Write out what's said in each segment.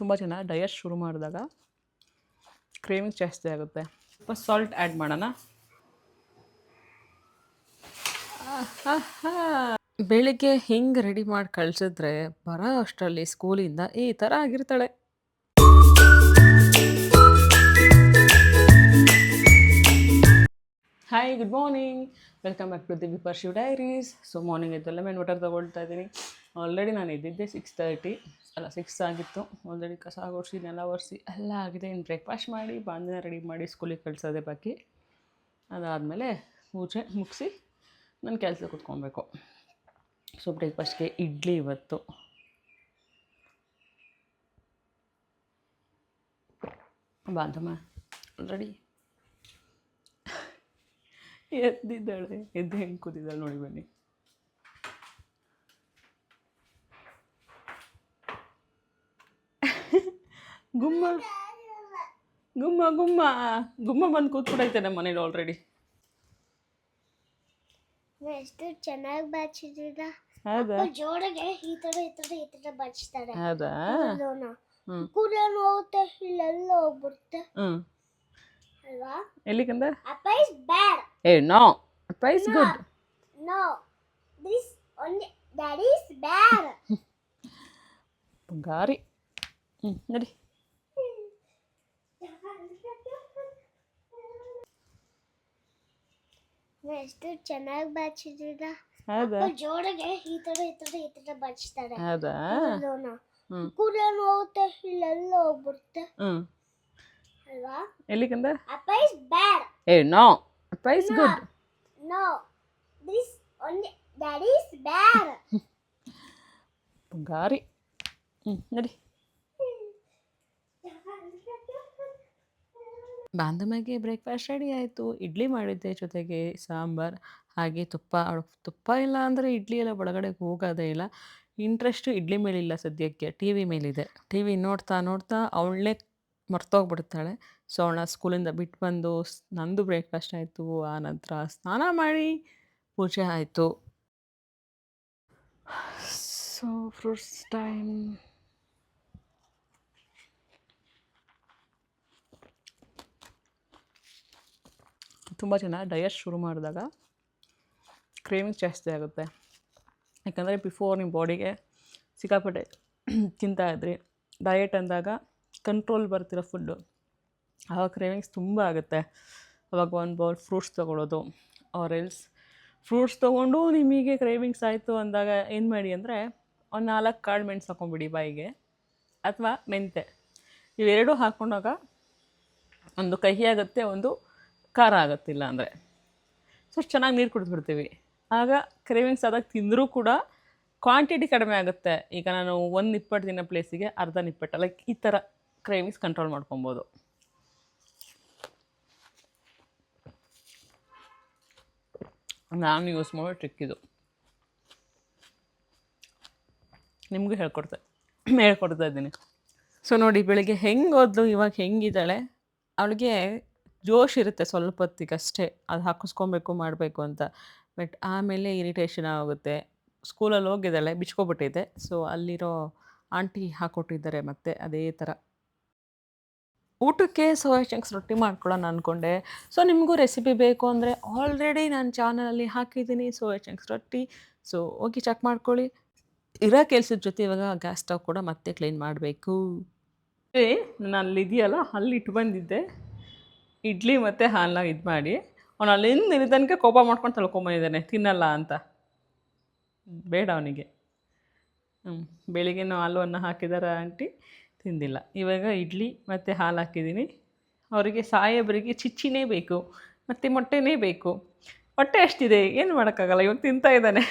ತುಂಬ ಜನ ಡಯಟ್ ಶುರು ಮಾಡಿದಾಗ ಕ್ರೇವಿಂಗ್ಸ್ ಜಾಸ್ತಿ ಆಗುತ್ತೆ. ಸ್ವಲ್ಪ ಸಾಲ್ಟ್ ಆ್ಯಡ್ ಮಾಡೋಣ. ಬೆಳಿಗ್ಗೆ ಹಿಂಗೆ ರೆಡಿ ಮಾಡಿ ಕಳಿಸಿದ್ರೆ ಬರೋ ಅಷ್ಟರಲ್ಲಿ ಸ್ಕೂಲಿಂದ ಈ ಥರ ಆಗಿರ್ತಾಳೆ. Hi good morning welcome back to the Shiv diaries so morning ಎದ್ದು ಲೆಮನ್ ವಾಟರ್ ತೊಗೊಳ್ತಾ ಇದ್ದೀನಿ. ಆಲ್ರೆಡಿ ನಾನು ಇದ್ದಿದ್ದೆ ಸಿಕ್ಸ್ ತರ್ಟಿ ಅಲ್ಲ ಸಿಕ್ಸ್ ಆಗಿತ್ತು. ಆಲ್ರೆಡಿ ಕಸ ಒರೆಸಿ, ನೆಲ ಒರೆಸಿ, ಎಲ್ಲ ಆಗಿದೆ. ಇನ್ನು ಬ್ರೇಕ್ಫಾಸ್ಟ್ ಮಾಡಿ ಬಾಂದಿನ ರೆಡಿ ಮಾಡಿ ಸ್ಕೂಲಿಗೆ ಕಳಿಸೋದೇ ಬಾಕಿ. ಅದಾದಮೇಲೆ ಪೂಜೆ ಮುಗಿಸಿ ನನ್ನ ಕೆಲಸ ಕೂತ್ಕೊಬೇಕು. ಸೊ ಬ್ರೇಕ್ಫಾಸ್ಟ್ಗೆ ಇಡ್ಲಿ ಇವತ್ತು. ಬಾಂಧಮ್ಮ ಆಲ್ರೆಡಿ ಎದ್ದಿದ್ದಾಳೆ, ಎದ್ದು ಹೆಂಗೆ ಕೂತಿದ್ದಾಳೆ ನೋಡಿ ಬನ್ನಿ. ಗುಮ್ಮ. ಗುಮ್ಮ ಗುಮ್ಮ. ಗುಮ್ಮ ಬಂದು ಕೂತ್ಬಿಡೈತೆ ನಮ್ಮ ಮನೇಲಿ ಆಲ್ರೆಡಿ ಎಷ್ಟು ಚೆನ್ನಾಗಿ ಬಾಚಿದ್ರ ಹೌದಾ? ಜೋಡಿಗೆ ಈ ತರ ಈ ತರ ಈ ತರ ಬಾಚ್ತಾರೆ ಹೌದಾ? ಕೂಡ ಹ್ಮ್. ಹೋಗುತ್ತೆ ಇಲ್ಲೆಲ್ಲ ಹೋಗ್ಬಿಡುತ್ತೆ. ಹ್ಮ್. ಅಲ್ವಾ? ಎಲ್ಲಿಗಂದ ಅಪ್ಪ ಇಸ್ ಬ್ಯಾಡ್. ಏ no. Price good no. This only that is bad. ಬಂಗಾರಿ. ಹ್ಞೂ ನಡಿ. ಎಷ್ಟು ಚೆನ್ನಾಗಿ ಬಾಚಿದ್ರ ಹೌದಾ? ಜೋಡಿಗೆ ಈ ತರ ಈ ತರ ಈ ತರ ಬಾಚಿಸ್ತಾರೆ. ಹೌದಾ? ಕೂದಲು ಹೋಗುತ್ತೆ ಇಲ್ಲೆಲ್ಲ ಹೋಗ್ಬಿಡುತ್ತೆ. ಹ್ಞೂ ಅಲ್ವಾ? ಎಲ್ಲಿಗಂದ? ಅಪ್ಪ ಇಸ್ ಬ್ಯಾಡ್ ಏ ನೋ. ಅಪ್ಪ is good no. This only that is bad ಗಾರಿ ಹ್ಞೂ ನಡಿ. ಬಾಂಧಮ್ಯಾಗೆ ಬ್ರೇಕ್ಫಾಸ್ಟ್ ರೆಡಿ ಆಯಿತು. ಇಡ್ಲಿ ಮಾಡಿದ್ದೆ ಜೊತೆಗೆ ಸಾಂಬಾರು, ಹಾಗೆ ತುಪ್ಪ ತುಪ್ಪ ಇಲ್ಲ ಅಂದರೆ ಇಡ್ಲಿ ಎಲ್ಲ ಒಳಗಡೆ ಹೋಗೋದೇ ಇಲ್ಲ. ಇಂಟ್ರೆಸ್ಟು ಇಡ್ಲಿ ಮೇಲಿಲ್ಲ ಸದ್ಯಕ್ಕೆ. ಟಿ ವಿ ಮೇಲಿದೆ. ಟಿ ವಿ ನೋಡ್ತಾ ನೋಡ್ತಾ ಅವಳನ್ನೇ ಮರ್ತೋಗ್ಬಿಡ್ತಾಳೆ. ಸೊ ಅವಳನ್ನ ಸ್ಕೂಲಿಂದ ಬಿಟ್ಟು ಬಂದು ನಂದು ಬ್ರೇಕ್ಫಾಸ್ಟ್ ಆಯಿತು. ಆ ನಂತರ ಸ್ನಾನ ಮಾಡಿ ಪೂಜೆ ಆಯಿತು. ಸೊ ಫ್ರೂಟ್ಸ್ ಟೈಮ್ ತುಂಬ ಜನ ಡಯಟ್ ಶುರು ಮಾಡಿದಾಗ ಕ್ರೇವಿಂಗ್ ಜಾಸ್ತಿ ಆಗುತ್ತೆ. ಯಾಕಂದರೆ ಬಿಫೋರ್ ನಿಮ್ಮ ಬಾಡಿಗೆ ಸಿಕ್ಕಾಪಟ್ಟೆ ತಿಂತಾ ಇದ್ರಿ ಡಯಟ್ ಅಂದಾಗ ಕಂಟ್ರೋಲ್ ಬರ್ತಿರೋ ಫುಡ್ಡು ಆವಾಗ ಕ್ರೇವಿಂಗ್ಸ್ ತುಂಬ ಆಗುತ್ತೆ. ಅವಾಗ ಒಂದು ಬೌಲ್ ಫ್ರೂಟ್ಸ್ ತೊಗೊಳೋದು ಆರ್ ಎಲ್ಸ್ ಫ್ರೂಟ್ಸ್ ತೊಗೊಂಡು ನಿಮಗೆ ಕ್ರೇವಿಂಗ್ಸ್ ಆಯಿತು ಅಂದಾಗ ಏನು ಮಾಡಿ ಅಂದರೆ ಒಂದು ನಾಲ್ಕು ಕಾಳು ಮೆಣಸು ಹಾಕೊಂಬಿಡಿ ಬಾಯಿಗೆ, ಅಥವಾ ಮೆಂತೆ. ಇವೆರಡೂ ಹಾಕೊಂಡಾಗ ಒಂದು ಕಹಿ ಆಗುತ್ತೆ, ಒಂದು ಖಾರ ಆಗುತ್ತಿಲ್ಲ ಅಂದರೆ. ಸೊ ಚೆನ್ನಾಗಿ ನೀರು ಕುಡಿದ್ಬಿಡ್ತೀವಿ. ಆಗ ಕ್ರೇವಿಂಗ್ಸ್ ಆದಾಗ ತಿಂದರೂ ಕೂಡ ಕ್ವಾಂಟಿಟಿ ಕಡಿಮೆ ಆಗುತ್ತೆ. ಈಗ ನಾನು ಒಂದು ನಿಪ್ಪಟ್ಟು ತಿನ್ನೋ ಪ್ಲೇಸಿಗೆ ಅರ್ಧ ನಿಪ್ಪಟ್ಟು ಲೈಕ್ ಈ ಥರ ಕ್ರೇವಿಂಗ್ಸ್ ಕಂಟ್ರೋಲ್ ಮಾಡ್ಕೊಬೋದು. ನಾನು ಯೂಸ್ ಮಾಡೋ ಟ್ರಿಕ್ ಇದು. ನಿಮಗೂ ಹೇಳ್ಕೊಡ್ತಾ ಹೇಳ್ಕೊಡ್ತಾ ಇದ್ದೀನಿ. ಸೊ ನೋಡಿ, ಬೆಳಿಗ್ಗೆ ಹೆಂಗೆ ಓದ್ಲು, ಇವಾಗ ಹೆಂಗಿದ್ದಾಳೆ, ಅವಳಿಗೆ ಜೋಶ್ ಇರುತ್ತೆ ಸ್ವಲ್ಪ ಹೊತ್ತಿಗಷ್ಟೇ ಅದು ಹಾಕಿಸ್ಕೊಬೇಕು, ಮಾಡಬೇಕು ಅಂತ. ಬಟ್ ಆಮೇಲೆ ಇರಿಟೇಷನ್ ಆಗುತ್ತೆ. ಸ್ಕೂಲಲ್ಲಿ ಹೋಗಿದ್ದಾಳೆ, ಬಿಚ್ಕೊಬಿಟ್ಟಿದೆ. ಸೊ, ಅಲ್ಲಿರೋ ಆಂಟಿ ಹಾಕ್ಕೊಟ್ಟಿದ್ದಾರೆ ಮತ್ತೆ ಅದೇ ಥರ. ಊಟಕ್ಕೆ ಸೋಯಾ ಚಂಕ್ಸ್ ರೊಟ್ಟಿ ಮಾಡ್ಕೊಳ್ಳೋಣ ಅಂದ್ಕೊಂಡೆ ಸೊ, ನಿಮಗೂ ರೆಸಿಪಿ ಬೇಕು ಅಂದರೆ ಆಲ್ರೆಡಿ ನಾನು ಚಾನಲಲ್ಲಿ ಹಾಕಿದ್ದೀನಿ ಸೋಯಾ ಚಂಕ್ಸ್ ರೊಟ್ಟಿ. ಸೊ, ಹೋಗಿ ಚೆಕ್ ಮಾಡ್ಕೊಳ್ಳಿ. ಇರೋ ಕೆಲ್ಸದ ಜೊತೆ ಇವಾಗ ಗ್ಯಾಸ್ ಸ್ಟವ್ ಕೂಡ ಮತ್ತೆ ಕ್ಲೀನ್ ಮಾಡಬೇಕು. ಏ, ನಾನು ಅಲ್ಲಿದೆಯಲ್ಲ ಅಲ್ಲಿ ಇಟ್ಟು ಬಂದಿದ್ದೆ. ಇಡ್ಲಿ ಮತ್ತು ಹಾಲನ್ನ ಇದು ಮಾಡಿ. ಅವನು ಅಲ್ಲಿಂದ ಇಲ್ಲಿ ತನಕ ಕೋಪ ಮಾಡ್ಕೊಂಡು ತಳ್ಕೊಂಬಂದಿದ್ದಾನೆ ತಿನ್ನಲ್ಲ ಅಂತ. ಬೇಡ ಅವನಿಗೆ. ಹ್ಞೂ ಬೆಳಿಗ್ಗೆನೂ ಹಾಲು ಅನ್ನ ಹಾಕಿದಾರ ಆಂಟಿ, ತಿಂದಿಲ್ಲ. ಇವಾಗ ಇಡ್ಲಿ ಮತ್ತು ಹಾಲು ಹಾಕಿದ್ದೀನಿ ಅವರಿಗೆ ಸಾಹೇಬರಿಗೆ ಚಿಚ್ಚಿನೇ ಬೇಕು, ಮತ್ತು ಮೊಟ್ಟೆನೇ ಬೇಕು. ಹೊಟ್ಟೆ ಅಷ್ಟಿದೆ ಏನು ಮಾಡೋಕ್ಕಾಗಲ್ಲ, ಇವಾಗ ತಿಂತಾ ಇದ್ದಾನೆ.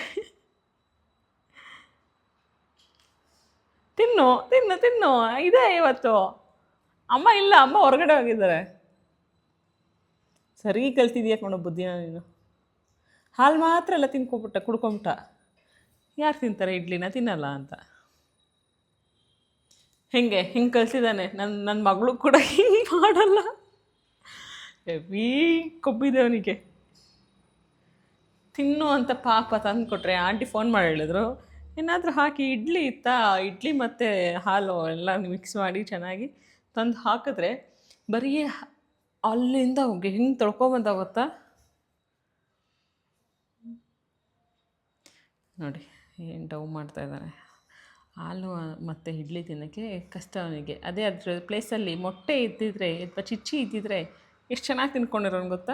ತಿನ್ನು ತಿನ್ನು ತಿನ್ನು. ಇದೆ ಇವತ್ತು. ಅಮ್ಮ ಇಲ್ಲ, ಅಮ್ಮ ಹೊರಗಡೆ ಹೋಗಿದ್ದಾರೆ. ಸರಿ ಕಲ್ತಿದ್ಯಾ ಕಣೋ ಬುದ್ಧಿನ ನೀನು? ಹಾಲು ಮಾತ್ರ ಎಲ್ಲ ತಿನ್ಕೊಬಿಟ್ಟ, ಕುಡ್ಕೊಂಬಿಟ್ಟ. ಯಾರು ತಿಂತಾರೆ ಇಡ್ಲಿನ? ತಿನ್ನಲ್ಲ ಅಂತ. ಹೆಂಗೆ? ಹಿಂಗೆ ಕಲ್ಸಿದ್ದಾನೆ? ನನ್ನ ನನ್ನ ಮಗಳು ಕೂಡ ಹಿಂಗೆ ಮಾಡಲ್ಲ. ಎವಿ ಕೊಬ್ಬಿದೆ ಅವನಿಗೆ ತಿನ್ನು ಅಂತ ಪಾಪ ತಂದು ಕೊಟ್ರೆ ಆಂಟಿ ಫೋನ್ ಮಾಡಿ ಹೇಳಿದ್ರು. ಏನಾದರೂ ಹಾಕಿ ಇಡ್ಲಿ ಇತ್ತಾ? ಇಡ್ಲಿ ಮತ್ತು ಹಾಲು ಎಲ್ಲ ಮಿಕ್ಸ್ ಮಾಡಿ ಚೆನ್ನಾಗಿ ತಂದು ಹಾಕಿದ್ರೆ ಬರೀ ಅಲ್ಲಿಂದ ಹಿಂಗೆ ತೊಳ್ಕೊಬಂದ ಗೊತ್ತಾ? ನೋಡಿ, ಏನು ಡವ್ ಮಾಡ್ತಾ ಇದ್ದಾನೆ. ಹಾಲು ಮತ್ತು ಇಡ್ಲಿ ತಿನ್ನೋಕ್ಕೆ ಕಷ್ಟ ಅವನಿಗೆ. ಅದೇ ಅದ್ರ ಪ್ಲೇಸಲ್ಲಿ ಮೊಟ್ಟೆ ಇದ್ದಿದ್ರೆ, ಅಥವಾ ಚಿಚ್ಚಿ ಇದ್ದಿದ್ರೆ ಎಷ್ಟು ಚೆನ್ನಾಗಿ ತಿನ್ಕೊಂಡಿರೋನು ಗೊತ್ತಾ?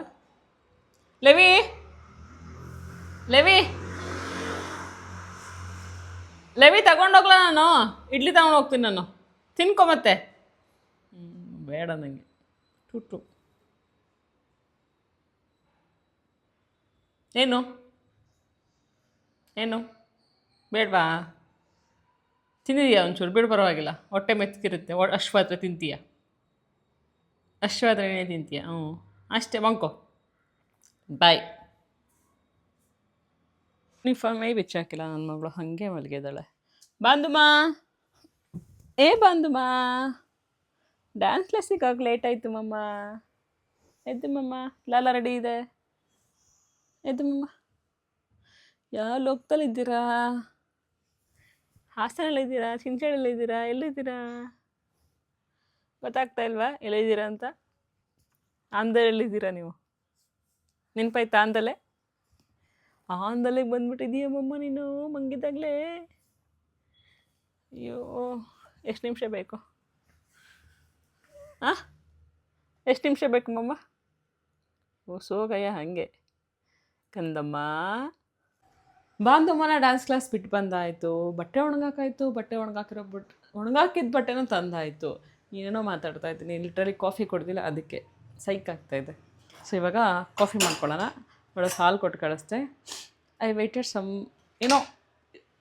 ಲೆವಿ! ಲೆವಿ! ಲೆವಿ ತಗೊಂಡೋಗ್ಲ ನಾನು? ಇಡ್ಲಿ ತಗೊಂಡು ಹೋಗ್ತೀನಿ ನಾನು. ತಿನ್ಕೊ ಮತ್ತೆ. ಬೇಡ ನನಗೆ ಟುಟ್ಟು ಏನು? ಏನು? ಬೇಡವಾ? ತಿಂದಿದೆಯಾ ಒಂಚೂರು? ಬಿಡು ಪರವಾಗಿಲ್ಲ. ಹೊಟ್ಟೆ ಮೆತ್ತಗಿರುತ್ತೆ ಒ ಅಶ್ವಾದ್ರೆ ತಿಂತೀಯ? ಅಶ್ವಾದ್ರೇನೇ ತಿಂತೀಯ? ಹ್ಞೂ. ಅಷ್ಟೇ ಮಂಕೋ ಬಾಯ್. ಯೂನಿಫಾರ್ಮೇ ಬಿಚ್ಚಾಕಿಲ್ಲ ನನ್ನ ಮಗಳು. ಹಾಗೆ ಮಲಗಿದ್ದಾಳೆ. ಬಾಂಧುಮಾ ಏ ಬಾಂಧುಮಾ ಡ್ಯಾನ್ಸ್ ಕ್ಲಾಸಿಗೆ ಲೇಟ್ ಆಯಿತು ಮಮ್ಮ. ಎದ್ದು ಮಮ್ಮ. ಲಾಲ ರೆಡಿ ಇದೆ. ಎದ್ದು ಮಮ್ಮ ಯಾವ ಲೋಕದಲ್ಲಿದ್ದೀರಾ ಹಾಸನಲ್ಲಿದ್ದೀರಾ ಚಿಂಚೋಳಿಯಲ್ಲಿದ್ದೀರಾ ಎಲ್ಲಿದ್ದೀರಾ? ಗೊತ್ತಾಗ್ತಾ ಇಲ್ವಾ? ಎಲ್ಲಿದ್ದೀರಾ ಅಂತ? ಆಂಧ್ರಲ್ಲಿದ್ದೀರಾ ನೀವು? ನೆನಪಾಯ್ತಾ ಆಂದಲೆ ಆಂದಲೆಗೆ ಬಂದ್ಬಿಟ್ಟಿದೀಯಮ್ಮಮ್ಮ ನೀನು? ಮಂಗಿದಾಗಲೇ ಅಯ್ಯೋ, ಎಷ್ಟು ನಿಮಿಷ ಬೇಕು? ಹಾಂ ಎಷ್ಟು ನಿಮಿಷ ಬೇಕು ಮಮ್ಮ ಓ, ಸೋಗಯ್ಯ ಹಾಗೆ. ಕಂದಮ್ಮ. ಬಾಂಧಮ್ಮನ ಡ್ಯಾನ್ಸ್ ಕ್ಲಾಸ್ ಬಿಟ್ಟು ಬಂದಾಯಿತು. ಬಟ್ಟೆ ಒಣಗಾಕಾಯ್ತು, ಬಟ್ಟೆ ಒಣಗಾಕಿರೋ ಬಿಟ್ಟು ಒಣಗಾಕಿದ ಬಟ್ಟೆನೂ ತಂದಾಯಿತು. ಏನೇನೋ ಮಾತಾಡ್ತಾ ಇದ್ದೀನಿ ಲಿಟ್ರಲಿ ಕಾಫಿ ಕೊಡ್ದಿಲ್ಲ, ಅದಕ್ಕೆ ಸೈಕ್ ಆಗ್ತಾ ಇದೆ. ಸೊ ಇವಾಗ ಕಾಫಿ ಮಾಡ್ಕೊಳ್ಳೋಣ. ಒಳಗೆ ಹಾಲು ಕೊಟ್ಟು ಕಳಿಸ್ದೆ. ಐ ವೆಯ್ಟೆಡ್ ಸಮ್ ಏನೋ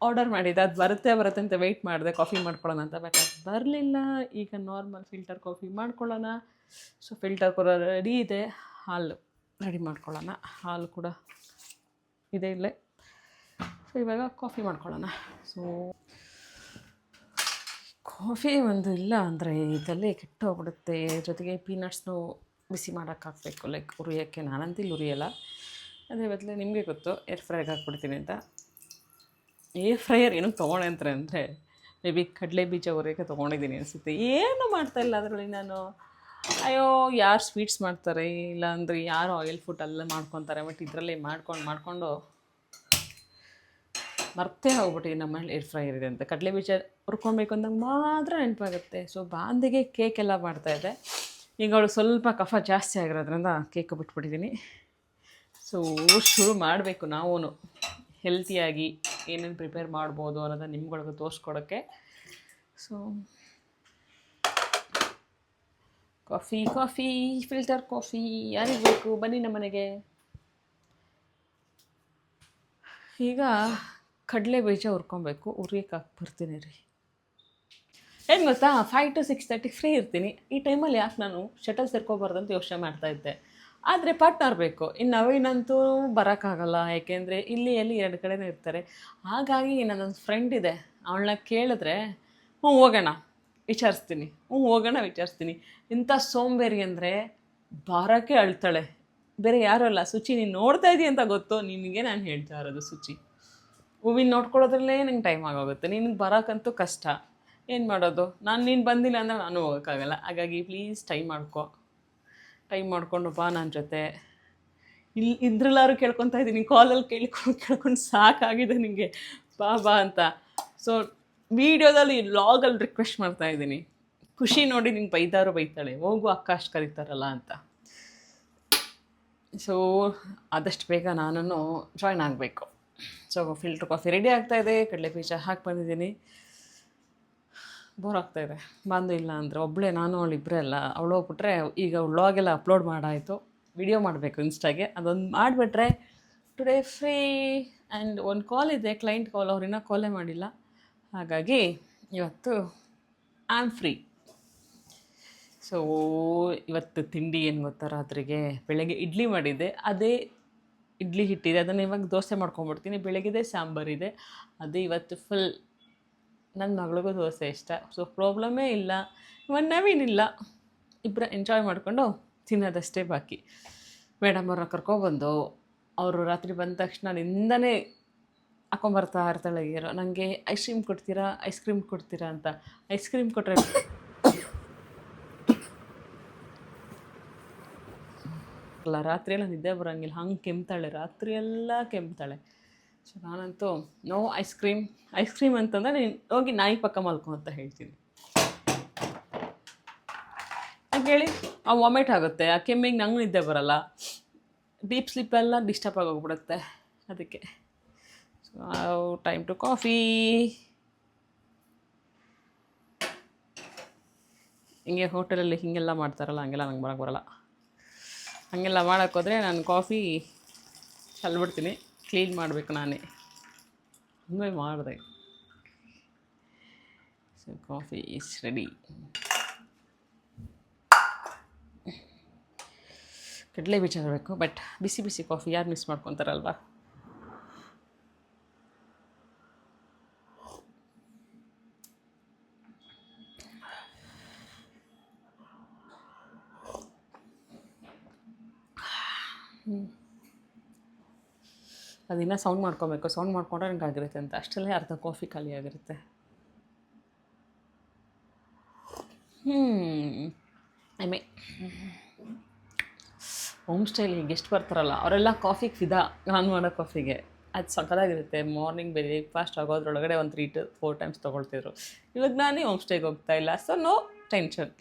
ಆರ್ಡರ್ ಮಾಡಿದ್ದೆ ಅದು ಬರುತ್ತೆ ಬರುತ್ತೆ ಅಂತ ವೆಯ್ಟ್ ಮಾಡಿದೆ. ಕಾಫಿ ಮಾಡ್ಕೊಳ್ಳೋಣ ಅಂತ. ಬಟ್ ಅದು ಬರಲಿಲ್ಲ. ಈಗ ನಾರ್ಮಲ್ ಫಿಲ್ಟರ್ ಕಾಫಿ ಮಾಡ್ಕೊಳ್ಳೋಣ. ಸೊ ಫಿಲ್ಟರ್ ಕೂಡ ರೆಡಿ ಇದೆ. ಹಾಲು ರೆಡಿ ಮಾಡ್ಕೊಳ್ಳೋಣ. ಹಾಲು ಕೂಡ ಇದೆ ಇಲ್ಲೇ. ಸೊ ಇವಾಗ ಕಾಫಿ ಮಾಡ್ಕೊಳ್ಳೋಣ. ಸೊ ಕಾಫಿ ಒಂದು ಇಲ್ಲ ಅಂದರೆ ಇದಲ್ಲೇ ಕೆಟ್ಟೋಗ್ಬಿಡುತ್ತೆ. ಜೊತೆಗೆ ಪೀನಟ್ಸ್ನು ಬಿಸಿ ಮಾಡೋಕ್ಕಾಗಬೇಕು. ಲೈಕ್ ಉರಿಯೋಕ್ಕೆ ನಾನಂತೂ ಉರಿಯಲ್ಲ. ಅದೇ ಬದಲು ನಿಮಗೆ ಗೊತ್ತು ಏರ್ ಫ್ರೈಗೆ ಹಾಕ್ಬಿಡ್ತೀನಿ ಅಂತ. ಏರ್ ಫ್ರೈಯರ್ ಏನು ತೊಗೊಂಡೆ ಅಂತಾರೆ ಅಂದರೆ ಮೇ ಬಿ ಕಡಲೆ ಬೀಜ ಉರಿಯೋಕ್ಕೆ ತೊಗೊಂಡಿದ್ದೀನಿ ಅನಿಸುತ್ತೆ. ಏನು ಮಾಡ್ತಾಯಿಲ್ಲ ಅದರಲ್ಲಿ ನಾನು? ಅಯ್ಯೋ, ಯಾರು ಸ್ವೀಟ್ಸ್ ಮಾಡ್ತಾರೆ? ಇಲ್ಲ ಅಂದರೆ ಯಾರು ಆಯಿಲ್ ಫುಡ್ ಅಲ್ಲೇ ಮಾಡ್ಕೊತಾರೆ? ಬಟ್ ಇದರಲ್ಲೇ ಮಾಡ್ಕೊಂಡು, ಮಾಡಿಕೊಂಡು ಮರ್ತೇ ಹೋಗ್ಬಿಟ್ಟು ನಮ್ಮಲ್ಲಿ ಏರ್ ಫ್ರೈ ಇದೆ ಅಂತ. ಕಡಲೆ ಬೀಜ ಹುರ್ಕೊಬೇಕು ಅಂದಾಗ ಮಾತ್ರ ನೆನಪಾಗುತ್ತೆ. ಸೊ ಬಾಂದಿಗೆ ಕೇಕ್ ಎಲ್ಲ ಮಾಡ್ತಾಯಿದ್ದೆ ಈಗ ಅವಳು ಸ್ವಲ್ಪ ಕಫ ಜಾಸ್ತಿ ಆಗಿರೋದ್ರಿಂದ ಕೇಕ್ ಬಿಟ್ಬಿಟ್ಟಿದ್ದೀನಿ. ಸೊ ಶುರು ಮಾಡಬೇಕು ನಾವೂ ಹೆಲ್ತಿಯಾಗಿ ಏನೇನು ಪ್ರಿಪೇರ್ ಮಾಡ್ಬೋದು ಅನ್ನೋದನ್ನ ನಿಮ್ಗಳಿಗೆ ತೋರಿಸ್ಕೊಡೋಕ್ಕೆ. So coffee coffee filter coffee ಯಾರಿಗೆ ಬೇಕು ಬನ್ನಿ ನಮ್ಮ ಮನೆಗೆ. ಈಗ ಕಡಲೆ ಬೀಜ ಹುರ್ಕೊಬೇಕು. ಹುರಿಯಕ್ಕೆ ಬರ್ತೀನಿ ರೀ. ಏನು ಗೊತ್ತಾ? Five to six thirty free ಇರ್ತೀನಿ. ಈ ಟೈಮಲ್ಲಿ ಯಾಕೆ ನಾನು ಶಟಲ್ ಸೇರ್ಕೋಬಾರ್ದು ಅಂತ ಯೋಚನೆ ಮಾಡ್ತಾ ಇದ್ದೆ. ಆದರೆ ಪಾರ್ಟ್ನರ್ ಬೇಕು. ಇನ್ನು ನವೀನಂತೂ ಬರೋಕ್ಕಾಗಲ್ಲ. ಯಾಕೆಂದರೆ ಇಲ್ಲಿ ಎಲ್ಲಿ ಎರಡು ಕಡೆನೇ ಇರ್ತಾರೆ. ಹಾಗಾಗಿ ನನ್ನೊಂದು ಫ್ರೆಂಡ್ ಇದೆ. ಅವಳನ್ನ ಕೇಳಿದ್ರೆ ಹ್ಞೂ ಹೋಗೋಣ. ವಿಚಾರಿಸ್ತೀನಿ. ಹ್ಞೂ, ಹೋಗೋಣ ವಿಚಾರಿಸ್ತೀನಿ. ಇಂಥ ಸೋಂಬೇರಿ ಅಂದರೆ ಬಾರಕ್ಕೆ ಅಳ್ತಾಳೆ. ಬೇರೆ ಯಾರೂ ಅಲ್ಲ. ಸುಚಿ, ನೀನು ನೋಡ್ತಾ ಇದೀಯ ಅಂತ ಗೊತ್ತು. ನಿನಗೆ ನಾನು ಹೇಳ್ತಾ ಇರೋದು ಸುಚಿ. ಹೂವಿನ ನೋಡ್ಕೊಳ್ಳೋದ್ರಲ್ಲೇ ನಂಗೆ ಟೈಮ್ ಆಗೋಗುತ್ತೆ. ನಿನಗೆ ಬರೋಕ್ಕಂತೂ ಕಷ್ಟ. ಏನು ಮಾಡೋದು? ನಾನು ನೀನು ಬಂದಿಲ್ಲ ಅಂದರೆ ನಾನು ಹೋಗೋಕ್ಕಾಗಲ್ಲ. ಹಾಗಾಗಿ ಪ್ಲೀಸ್ ಟೈಮ್ ಮಾಡ್ಕೊ. ಟೈಮ್ ಮಾಡಿಕೊಂಡು ಬಾ ನನ್ನ ಜೊತೆ. ಇಲ್ಲಿ ಇದ್ರಲ್ಲಾರು ಕೇಳ್ಕೊತಾ ಇದ್ದೀನಿ. ಕಾಲಲ್ಲಿ ಕೇಳಿಕೊಂಡು ಕೇಳ್ಕೊಂಡು ಸಾಕಾಗಿದೆ ನಿಮಗೆ ಬಾ ಬಾ ಅಂತ. ಸೊ ವೀಡಿಯೋದಲ್ಲಿ ಲಾಗಲ್ಲಿ ರಿಕ್ವೆಸ್ಟ್ ಮಾಡ್ತಾ ಇದ್ದೀನಿ. ಖುಷಿ ನೋಡಿ ನಿಂಗೆ ಬೈದಾರು ಬೈತಾಳೆ, ಹೋಗು ಅಷ್ಟು ಕರೀತಾರಲ್ಲ ಅಂತ. ಸೊ ಆದಷ್ಟು ಬೇಗ ನಾನು ಜಾಯ್ನ್ ಆಗಬೇಕು. ಸೊ ಫಿಲ್ಟ್ರ್ ಕಾಫಿ ರೆಡಿ ಆಗ್ತಾಯಿದೆ ಕಡಲೆ ಬೀಜ ಹಾಕಿ ಬಂದಿದ್ದೀನಿ. ಬೋರ್ ಆಗ್ತಾಯಿದೆ ಬಂದು ಇಲ್ಲ ಅಂದರೆ ಒಬ್ಬಳೇ ನಾನು ಅವಳು ಇಬ್ಬರೇ ಅಲ್ಲ. ಅವಳು ಹೋಗ್ಬಿಟ್ರೆ ಈಗ ವ್ಲಾಗೆಲ್ಲ ಅಪ್ಲೋಡ್ ಮಾಡಾಯಿತು. ವಿಡಿಯೋ ಮಾಡಬೇಕು ಇನ್ಸ್ಟಾಗೆ ಅದೊಂದು ಮಾಡಿಬಿಟ್ರೆ ಟುಡೇ ಫ್ರೀ ಆ್ಯಂಡ್ ಒಂದು ಕಾಲ್ ಇದೆ ಕ್ಲೈಂಟ್ ಕಾಲ್ ಅವ್ರು ಇನ್ನೂ ಕಾಲೇ ಮಾಡಿಲ್ಲ. ಹಾಗಾಗಿ ಇವತ್ತು ಆನ್ ಫ್ರೀ ಸೊ ಇವತ್ತು ತಿಂಡಿ ಏನು ಗೊತ್ತಾ ರಾತ್ರಿಗೆ? ಬೆಳಗ್ಗೆ ಇಡ್ಲಿ ಮಾಡಿದ್ದೆ. ಅದೇ ಇಡ್ಲಿ ಹಿಟ್ಟಿದೆ. ಅದನ್ನು ಇವಾಗ ದೋಸೆ ಮಾಡ್ಕೊಂಬಿಡ್ತೀನಿ ಬೆಳಗ್ಗೆದೆ ಸಾಂಬಾರಿದೆ ಅದು ಇವತ್ತು ಫುಲ್ ನನ್ನ ಮಗಳಿಗೂ ದೋಸೆ ಇಷ್ಟ. ಸೊ ಪ್ರಾಬ್ಲಮೇ ಇಲ್ಲ. ಇವನ್ ನವೀನಿಲ್ಲ ಇಬ್ಬರ ಎಂಜಾಯ್ ಮಾಡಿಕೊಂಡು ತಿನ್ನೋದಷ್ಟೇ ಬಾಕಿ. ಮೇಡಮ್ ಅವ್ರನ್ನ ಕರ್ಕೊಬಂದು ಅವರು ರಾತ್ರಿ ಬಂದ ತಕ್ಷಣ ನಿಂದನೇ ಹಾಕೊಂಬರ್ತಾ ಇರ್ತಾಳೆ ಹೀರೋ. ನನಗೆ ಐಸ್ ಕ್ರೀಮ್ ಕೊಡ್ತೀರಾ ಐಸ್ ಕ್ರೀಮ್ ಕೊಡ್ತೀರಾ ಅಂತ. ಐಸ್ ಕ್ರೀಮ್ ಕೊಟ್ಟರೆ ಅಲ್ಲ ರಾತ್ರಿ ಎಲ್ಲ ನಿದ್ದೆ ಬರೋಂಗಿಲ್ಲ. ಹಂಗೆ ಕೆಮ್ತಾಳೆ, ರಾತ್ರಿ ಎಲ್ಲ ಕೆಮ್ತಾಳೆ. ಸೊ ನಾನಂತೂ no ice cream ice cream ಅಂತಂದರೆ ನೀನು ಹೋಗಿ ನಾಯಿ ಪಕ್ಕ ಮಲ್ಕೊ ಅಂತ ಹೇಳ್ತೀನಿ. ಹೇಳಿ? ಆ ವಾಮಿಟ್ ಆಗುತ್ತೆ. ಆ ಕೆಮ್ಮಿಗೆ ನಂಗೆ ನಿದ್ದೆ ಬರಲ್ಲ. ಡೀಪ್ ಸ್ಲೀಪ್ ಎಲ್ಲ ಡಿಸ್ಟರ್ಬ್ ಆಗೋಗ್ಬಿಡುತ್ತೆ. ಅದಕ್ಕೆ. ಸೊ ಟೈಮ್ ಟು ಕಾಫಿ ಹಿಂಗೆ ಹೋಟೆಲಲ್ಲಿ ಹೀಗೆಲ್ಲ ಮಾಡ್ತಾರಲ್ಲ, ಹಂಗೆಲ್ಲ ನಂಗೆ ಬರೋಕ್ಕೆ ಬರಲ್ಲ. ಹಾಗೆಲ್ಲ ಮಾಡೋಕ್ಕೋದ್ರೆ ನಾನು ಕಾಫಿ ಚಲ್ಬಿಡ್ತೀನಿ ಕ್ಲೀನ್ ಮಾಡಬೇಕು ನಾನೇ. ಹಂಗೆ ಮಾಡಿದೆ. ಸೊ ಕಾಫಿ ಈಸ್ ರೆಡಿ ಕಡಲೆ ಬೀಜ ಇರಬೇಕು ಬಟ್ ಬಿಸಿ ಬಿಸಿ ಕಾಫಿ ಯಾರು ಮಿಸ್ ಮಾಡ್ಕೊತಾರಲ್ವಾ? ಅದಿನ್ನ ಸೌಂಡ್ ಮಾಡ್ಕೊಬೇಕು. ಸೌಂಡ್ ಮಾಡ್ಕೊಂಡ್ರೆ ನಂಗೆ ಆಗಿರುತ್ತೆ ಅಂತ. ಅಷ್ಟರಲ್ಲೇ ಅರ್ಧ ಕಾಫಿ ಖಾಲಿ ಆಗಿರುತ್ತೆ. ಹ್ಞೂ ಐ ಮೇ ಹೋಮ್ ಸ್ಟೈಲಿಗೆ ಗೆಸ್ಟ್ ಬರ್ತಾರಲ್ಲ, ಅವರೆಲ್ಲ ಕಾಫಿಗೆ ಫಿದಾ. ನಾನು ಮಾಡೋ ಕಾಫಿಗೆ ಅದು ಸಕ್ಕತ್ತಾಗಿರುತ್ತೆ ಮಾರ್ನಿಂಗ್ ಬ್ರೇಕ್ಫಾಸ್ಟ್ ಆಗೋದ್ರೊಳಗಡೆ ಒಂದು ತ್ರೀ ಟು ಫೋರ್ ಟೈಮ್ಸ್ ತೊಗೊಳ್ತಿದ್ರು. ಇವಾಗ ನಾನೇ ಹೋಮ್ ಸ್ಟೇಗೆ ಹೋಗ್ತಾ ಇಲ್ಲ ಸೊ ನೋ ಟೆನ್ಷನ್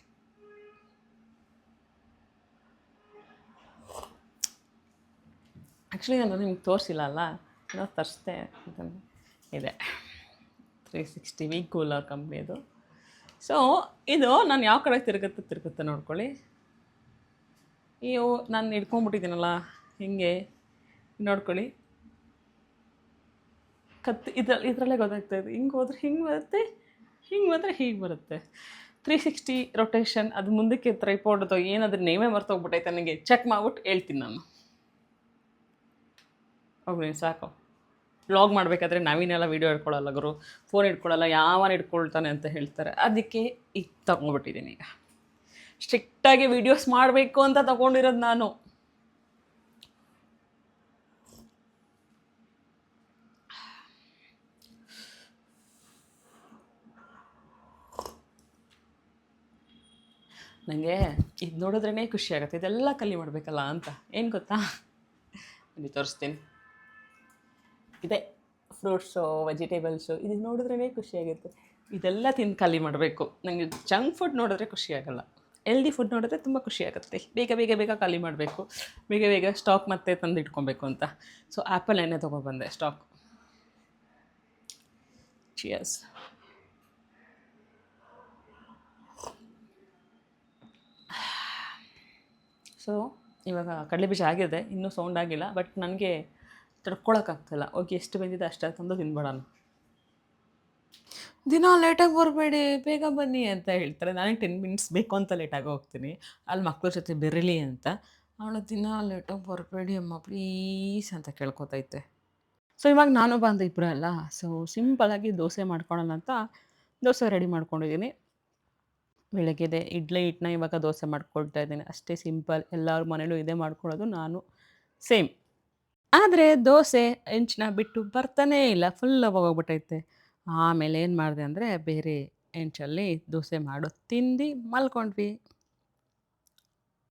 ಆ್ಯಕ್ಚುಲಿ ನಾನು ನಿಮ್ಗೆ ತೋರಿಸಿಲ್ಲ ಅಲ್ಲ ಏನೋ ತರಿಸ್ದೆ. ಅಂತಂದು ಇದೆ. ತ್ರೀ ಸಿಕ್ಸ್ಟಿ ವಿ ಕೂಲರ್ ಕಂಪ್ನಿದು ಸೊ ಇದು ನಾನು ಯಾವ ಕಡೆ ತಿರುಗುತ್ತೆ ತಿರುಗುತ್ತೆ ನೋಡ್ಕೊಳ್ಳಿ. ಈ ನಾನು ಇಟ್ಕೊಂಡ್ಬಿಟ್ಟಿದ್ದೀನಲ್ಲ ಹಿಂಗೆ ನೋಡ್ಕೊಳ್ಳಿ. ಕತ್ತಿ ಇದ್ರಲ್ಲಿ ಇದರಲ್ಲೇ ಗೊತ್ತಾಗ್ತಾ ಇದೆ. ಹಿಂಗೆ ಹೋದ್ರೆ ಹಿಂಗೆ ಬರುತ್ತೆ, ಹಿಂಗೆ ಬಂದರೆ ಹೀಗೆ ಬರುತ್ತೆ. ತ್ರೀ ಸಿಕ್ಸ್ಟಿ ರೊಟೇಷನ್ ಅದು ಮುಂದಕ್ಕೆ ತ್ರೈಪೋಡ್ದು ಏನಾದರೂ ನೇಮೇ ಮರ್ತೋಗ್ಬಿಟ್ಟೈತೆ ನನಗೆ ಚೆಕ್ ಮಾಡ್ಬಿಟ್ಟು ಹೇಳ್ತೀನಿ ನಾನು. ಹೋಗಿ ಸಾಕು. ಬ್ಲಾಗ್ ಮಾಡಬೇಕಾದ್ರೆ ನಾವಿನೆಲ್ಲ ವೀಡಿಯೋ ಇಟ್ಕೊಳ್ಳಲ್ಲ ಗುರು. ಫೋನ್ ಇಟ್ಕೊಳ್ಳಲ್ಲ ಯಾವನ ಇಟ್ಕೊಳ್ತಾನೆ ಅಂತ ಹೇಳ್ತಾರೆ. ಅದಕ್ಕೆ ಈಗ ತಗೊಂಡ್ಬಿಟ್ಟಿದ್ದೀನಿ. ಈಗ ಸ್ಟ್ರಿಕ್ಟಾಗಿ ವೀಡಿಯೋಸ್ ಮಾಡಬೇಕು ಅಂತ ತಗೊಂಡಿರೋದು ನಾನು. ನನಗೆ ಇದು ನೋಡಿದ್ರೇ ಖುಷಿ ಆಗುತ್ತೆ. ಇದೆಲ್ಲ ಕಲಿ ಮಾಡಬೇಕಲ್ಲ ಅಂತ. ಏನು ಗೊತ್ತಾ? ಅಲ್ಲಿ ತೋರಿಸ್ತೀನಿ. ಇದೆ ಫ್ರೂಟ್ಸು ವೆಜಿಟೇಬಲ್ಸು ಇದು ನೋಡಿದ್ರೇ ಖುಷಿಯಾಗುತ್ತೆ ಇದೆಲ್ಲ ತಿಂದು ಖಾಲಿ ಮಾಡಬೇಕು. ನನಗೆ ಜಂಕ್ ಫುಡ್ ನೋಡಿದ್ರೆ ಖುಷಿಯಾಗಲ್ಲ. ಎಲ್ದಿ ಫುಡ್ ನೋಡಿದ್ರೆ ತುಂಬ ಖುಷಿಯಾಗುತ್ತೆ. ಬೇಗ ಬೇಗ ಬೇಗ ಖಾಲಿ ಮಾಡಬೇಕು. ಬೇಗ ಬೇಗ ಸ್ಟಾಕ್ ಮತ್ತೆ ತಂದು ಇಟ್ಕೊಬೇಕು ಅಂತ. ಸೊ ಆ್ಯಪಲ್ ಎಣ್ಣೆ ತೊಗೊಬಂದೆ ಸ್ಟಾಕ್ ಚಿಯರ್ಸ್ ಸೊ ಇವಾಗ ಕಡಲೆ ಬೀಜ ಆಗಿದೆ. ಇನ್ನೂ ಸೌಂಡ್ ಆಗಿಲ್ಲ ಬಟ್ ನನಗೆ ತಡ್ಕೊಳಕ್ಕಾಗ್ತಿಲ್ಲ. ಓಕೆ ಎಷ್ಟು ಬಂದಿದೆ ಅಷ್ಟು ತಂದು ತಿನ್ಬೇಡಣ ದಿನ ಲೇಟಾಗಿ ಬರಬೇಡಿ, ಬೇಗ ಬನ್ನಿ ಅಂತ ಹೇಳ್ತಾರೆ. ನನಗೆ ಟೆನ್ ಮಿನಿಟ್ಸ್ ಬೇಕು ಅಂತ ಲೇಟಾಗಿ ಹೋಗ್ತೀನಿ. ಅಲ್ಲಿ ಮಕ್ಕಳ ಜೊತೆ ಬೆರಲಿ ಅಂತ. ಅವಳು ದಿನ ಲೇಟಾಗಿ ಬರಬೇಡಿ ಅಮ್ಮ ಪ್ಲೀಸ್ ಅಂತ ಕೇಳ್ಕೊತೈತೆ ಸೊ ಇವಾಗ ನಾನು ಬಂದ ಇಬ್ಬರು ಅಲ್ಲ. ಸೊ ಸಿಂಪಲಾಗಿ ದೋಸೆ ಮಾಡ್ಕೊಳ್ಳೋಣ ಅಂತ ದೋಸೆ ರೆಡಿ ಮಾಡ್ಕೊಂಡಿದ್ದೀನಿ. ಬೆಳಗ್ಗೆದೆ ಇಡ್ಲಿ ಹಿಟ್ಟನ್ನ ಇವಾಗ ದೋಸೆ ಮಾಡ್ಕೊಳ್ತಾ ಇದ್ದೀನಿ. ಅಷ್ಟೇ ಸಿಂಪಲ್ ಎಲ್ಲರ ಮನೇಲೂ ಇದೇ ಮಾಡ್ಕೊಳ್ಳೋದು ನಾನು. ಸೇಮ್ ಆದರೆ ದೋಸೆ ಹೆಂಚಿನ ಬಿಟ್ಟು ಬರ್ತಾನೇ ಇಲ್ಲ ಫುಲ್ ಹೋಗ್ಬಿಟ್ಟೈತೆ ಆಮೇಲೆ ಏನು ಮಾಡಿದೆ ಅಂದರೆ ಬೇರೆ ಹೆಂಚಲ್ಲಿ ದೋಸೆ ಮಾಡೋ ತಿಂದು ಮಲ್ಕೊಂಡ್ವಿ.